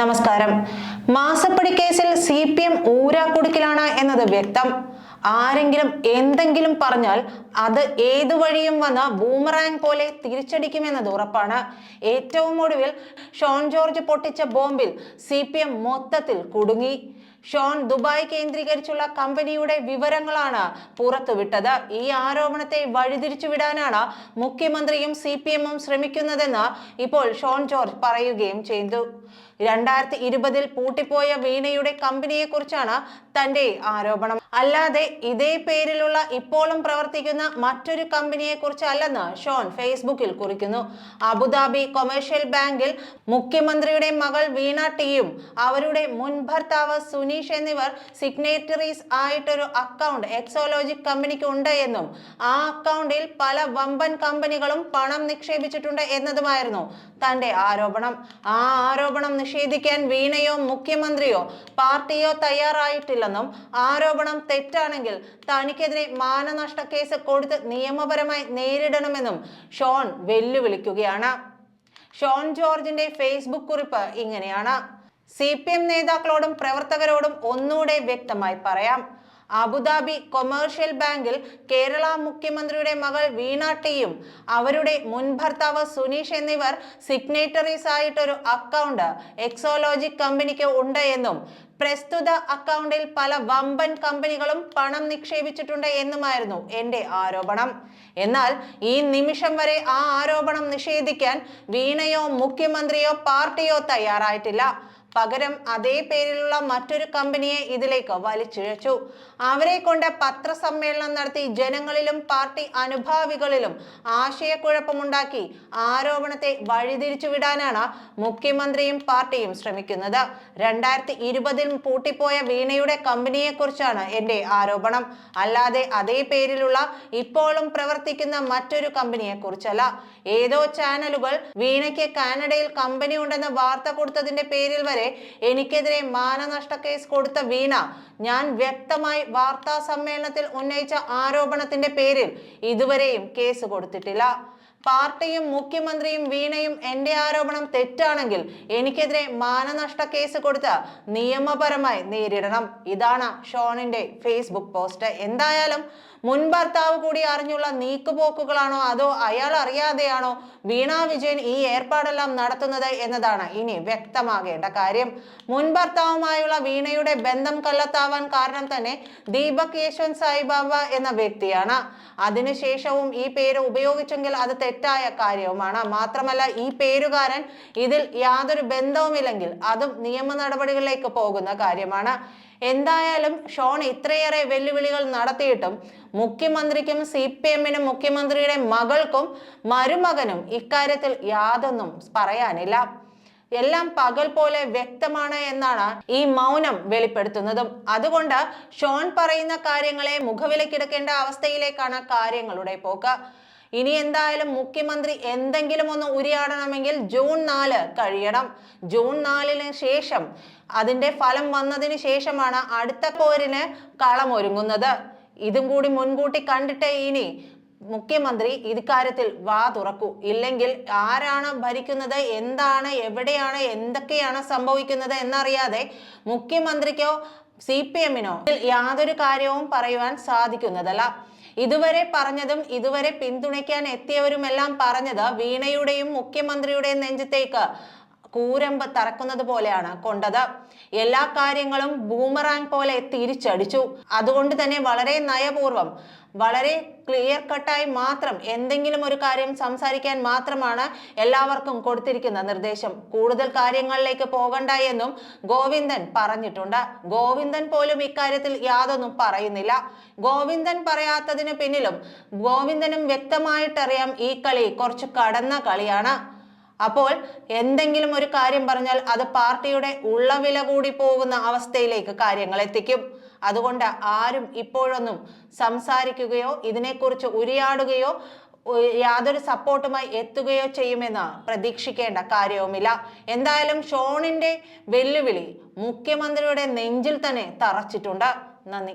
നമസ്കാരം. മാസപ്പടി കേസിൽ സി പി എം ഊരാക്കുടുക്കിലാണ് എന്നത് വ്യക്തം. ആരെങ്കിലും എന്തെങ്കിലും പറഞ്ഞാൽ അത് ഏതു വഴിയും വന്ന ബൂമറാങ് പോലെ തിരിച്ചടിക്കുമെന്നത് ഉറപ്പാണ്. ഏറ്റവും ഒടുവിൽ ഷോൺ ജോർജ് പൊട്ടിച്ച ബോംബിൽ സി മൊത്തത്തിൽ കുടുങ്ങി. ഷോൺ ദുബായ് കേന്ദ്രീകരിച്ചുള്ള കമ്പനിയുടെ വിവരങ്ങളാണ് പുറത്തുവിട്ടത്. ഈ ആരോപണത്തെ വഴിതിരിച്ചുവിടാനാണ് മുഖ്യമന്ത്രിയും സി പി എമ്മും ശ്രമിക്കുന്നതെന്ന് ഇപ്പോൾ ഷോൺ ജോർജ് പറയുകയും ചെയ്തു. രണ്ടായിരത്തി ഇരുപതിൽ പൂട്ടിപ്പോയ വീണയുടെ കമ്പനിയെക്കുറിച്ചാണ് തന്റെ ആരോപണം. അല്ലാതെ ഇതേ പേരിലുള്ള ഇപ്പോഴും പ്രവർത്തിക്കുന്ന മറ്റൊരു കമ്പനിയെ കുറിച്ചല്ലെന്ന് ഷോൺ ഫേസ്ബുക്കിൽ കുറിക്കുന്നു. അബുദാബി കൊമേഴ്ഷ്യൽ ബാങ്കിൽ മുഖ്യമന്ത്രിയുടെ മകൾ വീണ ടിയും അവരുടെ മുൻ ഭർത്താവ് സുനീഷ് എന്നിവർ സിഗ്നേറ്ററീസ് ആയിട്ടൊരു അക്കൗണ്ട് എക്സോലോജിക് കമ്പനിക്ക് ഉണ്ട് എന്നും ആ അക്കൗണ്ടിൽ പല വമ്പൻ കമ്പനികളും പണം നിക്ഷേപിച്ചിട്ടുണ്ട് എന്നതുമായിരുന്നു തന്റെ ആരോപണം. ആ ആരോപണം നിഷേധിക്കാൻ വീണയോ മുഖ്യമന്ത്രിയോ പാർട്ടിയോ തയ്യാറായിട്ടില്ലെന്നും ആരോപണം തെറ്റാണെങ്കിൽ തനിക്കെതിരെ മാനനഷ്ട കേസ് കൊടുത്ത് നിയമപരമായി നേരിടണമെന്നും ഷോൺ വെല്ലുവിളിക്കുകയാണ്. ഷോൺ ജോർജിന്റെ ഫേസ്ബുക്ക് കുറിപ്പ് ഇങ്ങനെയാണ്. സി പി എം നേതാക്കളോടും പ്രവർത്തകരോടും ഒന്നുകൂടെ വ്യക്തമായി പറയാം. അബുദാബി കൊമേഴ്ഷ്യൽ ബാങ്കിൽ കേരള മുഖ്യമന്ത്രിയുടെ മകൾ വീണ ടിയും അവരുടെ മുൻ ഭർത്താവ് സുനീഷ് എന്നിവർ സിഗ്നേറ്ററീസ് ആയിട്ടൊരു അക്കൗണ്ട് എക്സോലോജിക് കമ്പനിക്ക് ഉണ്ട് എന്നും പ്രസ്തുത അക്കൗണ്ടിൽ പല വമ്പൻ കമ്പനികളും പണം നിക്ഷേപിച്ചിട്ടുണ്ട് എന്നുമായിരുന്നു എന്റെ ആരോപണം. എന്നാൽ ഈ നിമിഷം വരെ ആ ആരോപണം നിഷേധിക്കാൻ വീണയോ മുഖ്യമന്ത്രിയോ പാർട്ടിയോ തയ്യാറായിട്ടില്ല. പകരം അതേ പേരിലുള്ള മറ്റൊരു കമ്പനിയെ ഇതിലേക്ക് വലിച്ചിഴച്ചു. അവരെ കൊണ്ട് പത്രസമ്മേളനം നടത്തി ജനങ്ങളിലും പാർട്ടി അനുഭാവികളിലും ആശയക്കുഴപ്പമുണ്ടാക്കി ആരോപണത്തെ വഴിതിരിച്ചു വിടാനാണ് മുഖ്യമന്ത്രിയും പാർട്ടിയും ശ്രമിക്കുന്നത്. രണ്ടായിരത്തി ഇരുപതിൽ പൂട്ടിപ്പോയ വീണയുടെ കമ്പനിയെ കുറിച്ചാണ് എന്റെ ആരോപണം. അല്ലാതെ അതേ പേരിലുള്ള ഇപ്പോഴും പ്രവർത്തിക്കുന്ന മറ്റൊരു കമ്പനിയെ കുറിച്ചല്ല ഏതോ ചാനലുകൾ വീണയ്ക്ക് കാനഡയിൽ കമ്പനി ഉണ്ടെന്ന വാർത്ത കൊടുത്തതിന്റെ പേരിൽ വരെ എനിക്കെതിരെ മാനനഷ്ട കേസ് കൊടുത്ത വീണ ഞാൻ വ്യക്തമായി വാർത്താ സമ്മേളനത്തിൽ ഉന്നയിച്ച ആരോപണത്തിന്റെ പേരിൽ ഇതുവരെയും കേസ് കൊടുത്തിട്ടില്ല. പാർട്ടിയും മുഖ്യമന്ത്രിയും വീണയും എന്റെ ആരോപണം തെറ്റാണെങ്കിൽ എനിക്കെതിരെ മാനനഷ്ട കേസ് കൊടുത്ത് നിയമപരമായി നേരിടണം. ഇതാണ് ഷോണിന്റെ ഫേസ്ബുക്ക് പോസ്റ്റ്. എന്തായാലും മുൻ ഭർത്താവ് കൂടി അറിഞ്ഞുള്ള നീക്കുപോക്കുകളാണോ? അതോ അയാൾ അറിയാതെയാണോ വീണ വിജയൻ ഈ ഏർപ്പാടെല്ലാം നടത്തുന്നത് എന്നതാണ് ഇനി വ്യക്തമാകേണ്ട കാര്യം. മുൻ ഭർത്താവുമായുള്ള വീണയുടെ ബന്ധം കല്ലത്താവാൻ കാരണം തന്നെ ദീപക് യശ്വന്ത് സായിബാബ എന്ന വ്യക്തിയാണ്. അതിനുശേഷവും ഈ പേര് ഉപയോഗിച്ചെങ്കിൽ അത് തെറ്റായ കാര്യവുമാണ്. മാത്രമല്ല ഈ പേരുകാരൻ ഇതിൽ യാതൊരു ബന്ധവുമില്ലെങ്കിൽ അതും നിയമ നടപടികളിലേക്ക് പോകുന്ന കാര്യമാണ്. എന്തായാലും ഷോൺ ഇത്രയേറെ വെല്ലുവിളികൾ നടത്തിയിട്ടും മുഖ്യമന്ത്രിക്കും സി പി എമ്മിനും മുഖ്യമന്ത്രിയുടെ മകൾക്കും മരുമകനും ഇക്കാര്യത്തിൽ യാതൊന്നും പറയാനില്ല. എല്ലാം പകൽ പോലെ വ്യക്തമാണ് എന്നാണ് ഈ മൗനം വെളിപ്പെടുത്തുന്നതും. അതുകൊണ്ട് ഷോൺ പറയുന്ന കാര്യങ്ങളെ മുഖവിലക്കെടുക്കേണ്ട അവസ്ഥയിലേക്കാണ് കാര്യങ്ങളുടെ പോക്ക്. ഇനി എന്തായാലും മുഖ്യമന്ത്രി എന്തെങ്കിലും ഒന്ന് ഉരിയാടണമെങ്കിൽ ജൂൺ നാല് കഴിയണം. ജൂൺ നാലിന് ശേഷം അതിന്റെ ഫലം വന്നതിന് ശേഷമാണ് അടുത്ത പോരിന് കളമൊരുങ്ങുന്നത് ഇതും കൂടി മുൻകൂട്ടി കണ്ടിട്ട് ഇനി മുഖ്യമന്ത്രി ഇക്കാര്യത്തിൽ വാ തുറക്കൂ. ഇല്ലെങ്കിൽ ആരാണ് ഭരിക്കുന്നത് എന്താണ് എവിടെയാണ് എന്തൊക്കെയാണ് സംഭവിക്കുന്നത് എന്നറിയാതെ മുഖ്യമന്ത്രിക്കോ സി പി എമ്മിനോ യാതൊരു കാര്യവും പറയുവാൻ സാധിക്കുന്നതല്ല. ഇതുവരെ പറഞ്ഞതും ഇതുവരെ പിന്തുണയ്ക്കാൻ എത്തിയവരുമെല്ലാം പറഞ്ഞത് വീണയുടെയും മുഖ്യമന്ത്രിയുടെയും നെഞ്ചത്തേക്ക് കൂരമ്പ് തറക്കുന്നത് പോലെയാണ് കൊണ്ടത്. എല്ലാ കാര്യങ്ങളും ബൂമറാങ് പോലെ തിരിച്ചടിച്ചു. അതുകൊണ്ട് തന്നെ വളരെ നയപൂർവം വളരെ ക്ലിയർ കട്ടായി മാത്രം എന്തെങ്കിലും ഒരു കാര്യം സംസാരിക്കാൻ മാത്രമാണ് എല്ലാവർക്കും കൊടുത്തിരിക്കുന്ന നിർദ്ദേശം. കൂടുതൽ കാര്യങ്ങളിലേക്ക് പോകണ്ട എന്നും ഗോവിന്ദൻ പറഞ്ഞിട്ടുണ്ട്. ഗോവിന്ദൻ പോലും ഇക്കാര്യത്തിൽ യാതൊന്നും പറയുന്നില്ല. ഗോവിന്ദൻ പറയാത്തതിന് പിന്നിലും ഗോവിന്ദനും വ്യക്തമായിട്ടറിയാം ഈ കളി കുറച്ച് കടന്ന കളിയാണ്. അപ്പോൾ എന്തെങ്കിലും ഒരു കാര്യം പറഞ്ഞാൽ അത് പാർട്ടിയുടെ ഉള്ളവില കൂടി പോകുന്ന അവസ്ഥയിലേക്ക് കാര്യങ്ങൾ എത്തിക്കും. അതുകൊണ്ട് ആരും ഇപ്പോഴൊന്നും സംസാരിക്കുകയോ ഇതിനെക്കുറിച്ച് ഉരിയാടുകയോ യാതൊരു സപ്പോർട്ടുമായി എത്തുകയോ ചെയ്യുമെന്ന് പ്രതീക്ഷിക്കേണ്ട കാര്യവുമില്ല. എന്തായാലും ഷോണിന്റെ വെല്ലുവിളി മുഖ്യമന്ത്രിയുടെ നെഞ്ചിൽ തന്നെ തറച്ചിട്ടുണ്ട്. നന്ദി.